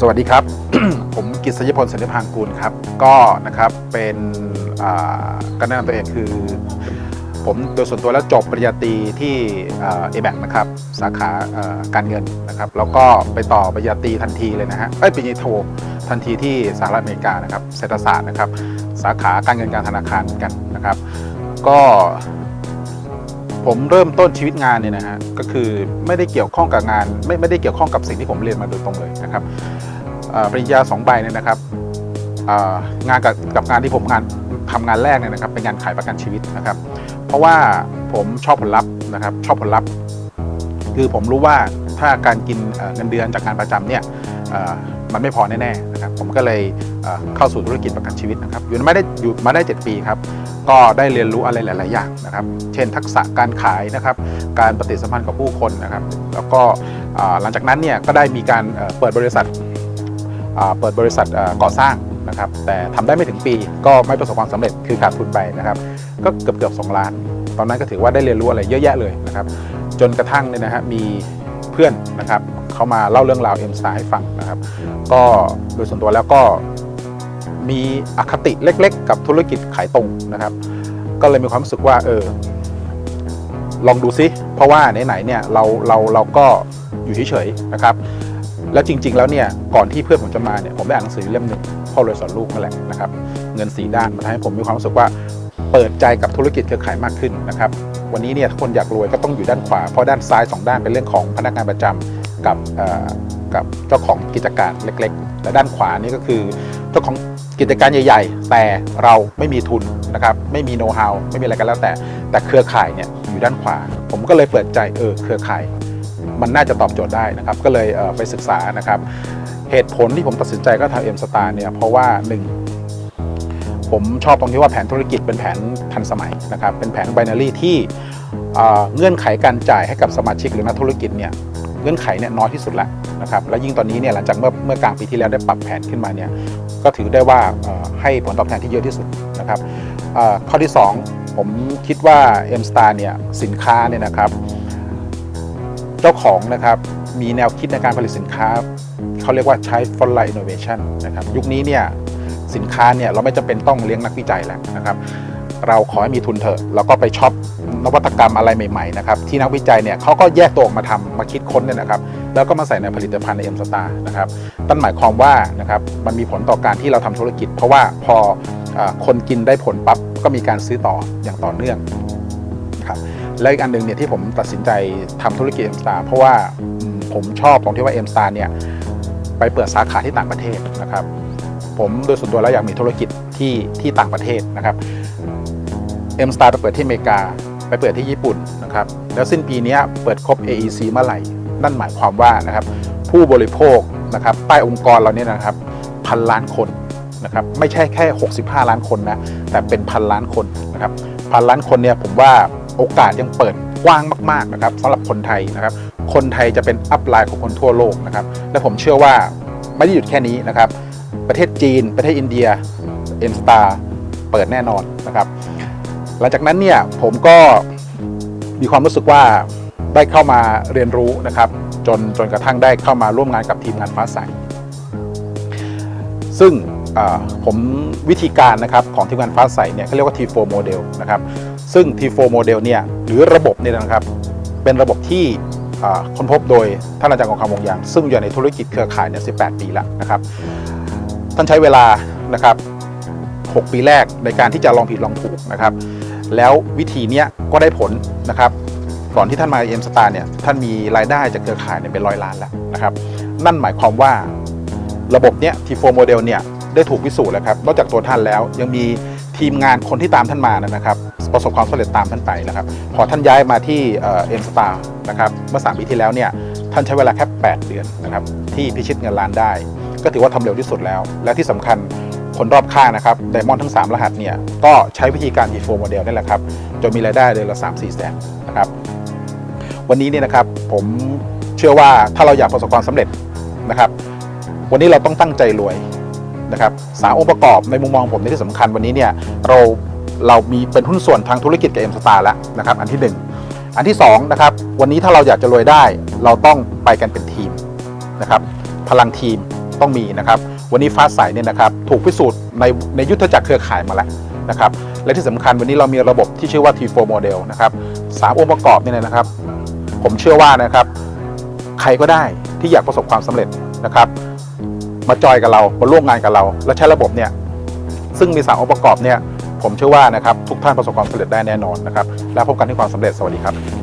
สวัสดีครับ ผมกิตศยพลสันติพังกูลครับ ก็นะครับเป็นการแนะนำตัวเองคือ ผมโดยส่วนตัวแล้วจบปริญญาตรีที่เอแบกนะครับ สาขาการเงินนะครับ แล้วก็ไปต่อปริญญาตรีทันทีเลยนะฮะเอ้ยปริญญาโททันทีที่สหรัฐอเมริกานะครับเศรษฐศาสตร์นะครับ สาขาการเงินการธนาคารกันนะครับ ก็ ผมเริ่มต้นชีวิตงานเนี่ยนะฮะก็คือไม่ได้เกี่ยวข้องกับงาน ไม่ไม่ได้เกี่ยวข้องกับสิ่งที่ผมเรียนมาโดยตรงเลยนะครับปริญญาสองใบเนี่ยนะครับงานกับกับงานที่ผมงานทำงานแรกเนี่ยนะครับเป็นงานขายประกันชีวิตนะครับ เพราะว่าผมชอบผลลัพธ์นะครับ ชอบผลลัพธ์คือผมรู้ว่า ถ้าการกินเงินเดือนจากงานประจำเนี่ยมันไม่พอแน่ๆนะครับผมก็เลยเข้าสู่ธุรกิจประกันชีวิตนะครับอยู่มาได้อยู่มาได้ 7 ปีครับก็ได้เรียนรู้อะไรหลาย ๆ อย่างนะครับ เช่นทักษะการขายนะครับการปฏิสัมพันธ์กับผู้คนนะครับ แล้วก็หลังจากนั้นเนี่ยก็ได้มีการเปิดบริษัทเปิดบริษัทก่อสร้างนะครับ แต่ทำได้ไม่ถึงปีก็ไม่ประสบความสำเร็จคือขาดทุนไปนะครับก็เกือบเกือบสองล้าน ตอนนั้นก็ถือว่าได้เรียนรู้อะไรเยอะแยะเลยนะครับ จนกระทั่งเนี่ยนะฮะมี เพื่อนนะครับเขามาเล่าเรื่องราวเอ็มสให้ฟังนะครับ ก็โดยส่วนตัวแล้วก็มีอคติเล็กๆ กับธุรกิจขายตรงนะครับ ก็เลยมีความรู้สึกว่าเออลองดูซิ เพราะว่าไหนๆเนี่ยเราเราเราก็อยู่เฉยๆนะครับ แล้วจริง ๆ แล้วเนี่ยก่อนที่เพื่อนผมจะมาเนี่ยผมได้อ่านหนังสือเล่มหนึ่งพ่อรวยสอนลูกนั่นแหละนะครับ เงินสีด้านมันทำให้ผมมีความรู้สึกว่า เปิดใจกับธุรกิจเครือข่ายมากขึ้นนะครับ วันนี้เนี่ยคนอยากรวยก็ต้องอยู่ด้านขวา เพราะด้านซ้ายสองด้านเป็นเรื่องของพนักงานประจำกับเอ่อกับเจ้าของกิจการเล็กๆแต่ด้านขวานี่ก็คือเจ้าของกิจการใหญ่ ๆ แต่เราไม่มีทุนนะครับ ไม่มีโน้ตฮาวไม่มีอะไรกันแล้วแต่ แต่เครือข่ายเนี่ยอยู่ด้านขวา ผมก็เลยเปิดใจเออเครือข่าย มันน่าจะตอบโจทย์ได้นะครับ ก็เลยเไปศึกษานะครับ เหตุผลที่ผมตัดสินใจก็ทำเอ็มสตาร์เนี่ยเพราะว่าหนึ่ง ผมชอบตรงที่ว่าแผนธุรกิจเป็นแผนทันสมัยนะครับ เป็นแผนไบนารีที่เเงื่อนไขการจ่ายให้กับสมาชิกหรือนักธุรกิจเนี่ยเงื่อนไขเนี่ยน้อยที่สุดแล้วนะครับ และยิ่งตอนนี้เนี่ยหลังจากเมื่อเมื่อกลางปีที่แล้วได้ปรับแผนขึ้นมาเนี่ยก็ถือได้ว่าให้ผลตอบแทนที่เยอะที่สุดนะครับข้อที่ 2 ผมคิดว่า M Star เนี่ยสินค้าเนี่ยนะครับ เจ้าของนะครับมีแนวคิดในการผลิตสินค้าเขาเรียกว่าใช้ f o r l i innovation นะครับยุคนี้เนี่ย สินค้าเนี่ยเราไม่จำเป็นต้องเลี้ยงนักวิจัยแล้วนะครับเราขอให้มีทุนเถอะเราก็ไปช็อปนวัตกรรมอะไรใหม่ๆนะครับที่นักวิจัยเนี่ยเขาก็แยกตัวออกมาทำมาคิดค้นเนี่ยนะครับแล้วก็มาใส่ในผลิตภัณฑ์ในเอ็มสตาร์นะครับนั่นหมายความว่านะครับมันมีผลต่อการที่เราทำธุรกิจ เพราะว่าพออคนกินได้ผลปั๊บก็มีการซื้อต่ออย่างต่อเนื่องครับแล้วอีกอันหนึ่งเนี่ยที่ผมตัดสินใจทำธุรกิจเอ็มสตาร์เพราะว่าผมชอบตรงที่ว่าเอ็มสตาร์เนี่ยไปเปิดสาขาที่ต่างประเทศนะครับ ผมโดยส่วนตัวแล้วอยากมีธุรกิจที่ที่ต่างประเทศนะครับเอ็มสตาร์ไปเปิดที่อเมริกา ไปเปิดที่ญี่ปุ่นนะครับแล้วสิ้นปีนี้เปิดครบ AEC เมื่อไหร่ นั่นหมายความว่านะครับผู้บริโภคนะครับใต้องค์กรเราเนี่ยนะครับพันล้านคนนะครับไม่ใช่แค่ 65 ล้านคนนะแต่เป็นพันล้านคนนะครับพันล้านคนเนี่ยผมว่าโอกาสยังเปิดกว้างมากๆนะครับสำหรับคนไทยนะครับคนไทยจะเป็นอัพไลน์ของคนทั่วโลกนะครับและผมเชื่อว่าไม่ได้หยุดแค่นี้นะครับ ประเทศจีน ประเทศอินเดียเอ็มสตาร์เปิดแน่นอนนะครับหลังจากนั้นเนี่ยผมก็มีความรู้สึกว่าได้เข้ามาเรียนรู้นะครับ จนจนกระทั่งได้เข้ามาร่วมงานกับทีมงานฟ้าใสซึ่งผมวิธีการนะครับของทีมงานฟ้าใสเนี่ยเขาเรียกว่า T4 Model นะครับซึ่ง T4 Model เนี่ยหรือระบบเนี่ยนะครับ เป็นระบบที่ค้นพบโดยท่านอาจารย์กองคำวงยาง ซึ่งอยู่ในธุรกิจเครือข่ายเนี่ย18 ปีแล้วนะครับ ท่านใช้เวลานะครับ 6 ปีแรกในการที่จะลองผิดลองถูกนะครับ แล้ววิธีเนี้ยก็ได้ผลนะครับ ก่อนที่ท่านมาเอ็มสตาร์เนี่ยท่านมีรายได้จากเครือข่ายเนี่ยเป็นร้อยล้านแล้วนะครับ นั่นหมายความว่าระบบเนี้ยทีโฟโมเดลเนี่ยได้ถูกพิสูจน์แล้วครับ นอกจากตัวท่านแล้วยังมีทีมงานคนที่ตามท่านมานะครับประสบความสำเร็จตามท่านไปนะครับ พอท่านย้ายมาที่เอ็มสตาร์นะครับเมื่อ3ปีที่แล้วเนี่ยท่านใช้เวลาแค่ 8 เดือนนะครับที่พิชิตเงินล้านได้ ก็ถือว่าทำเร็วที่สุดแล้ว และที่สำคัญคนรอบข้างนะครับไดมอนด์ทั้ง 3 รหัสเนี่ย ก็ใช้วิธีการทีโฟโมเดลนี่แหละครับ จนมีรายได้เดือนละ 3 4แสนนะครับ วันนี้เนี่ยนะครับผมเชื่อว่าถ้าเราอยากประสบความสำเร็จนะครับ วันนี้เราต้องตั้งใจรวยนะครับสามองค์ประกอบในมุมมองผมในที่สำคัญวันนี้เนี่ยเราเรามีเป็นหุ้นส่วนทางธุรกิจกับเอ็มสตาร์แล้วนะครับอันที่หนึ่งอันที่สองนะครับวันนี้ถ้าเราอยากจะรวยได้ เราต้องไปกันเป็นทีมนะครับพลังทีม ต้องมีนะครับ วันนี้ฟ้าใสเนี่ยนะครับถูกพิสูจน์ในในยุทธจักรเครือข่ายมาแล้วนะครับ และที่สำคัญวันนี้เรามีระบบที่ชื่อว่า T4 Model นะครับสามองค์ประกอบนี่นะครับ ผมเชื่อว่านะครับใครก็ได้ที่อยากประสบความสำเร็จนะครับ มาจอยกับเรามาร่วมงานกับเรา และใช้ระบบเนี่ยซึ่งมีสามองค์ประกอบเนี่ยผมเชื่อว่านะครับทุกท่านประสบความสำเร็จได้แน่นอนนะครับ แล้วพบกันที่ความสำเร็จสวัสดีครับ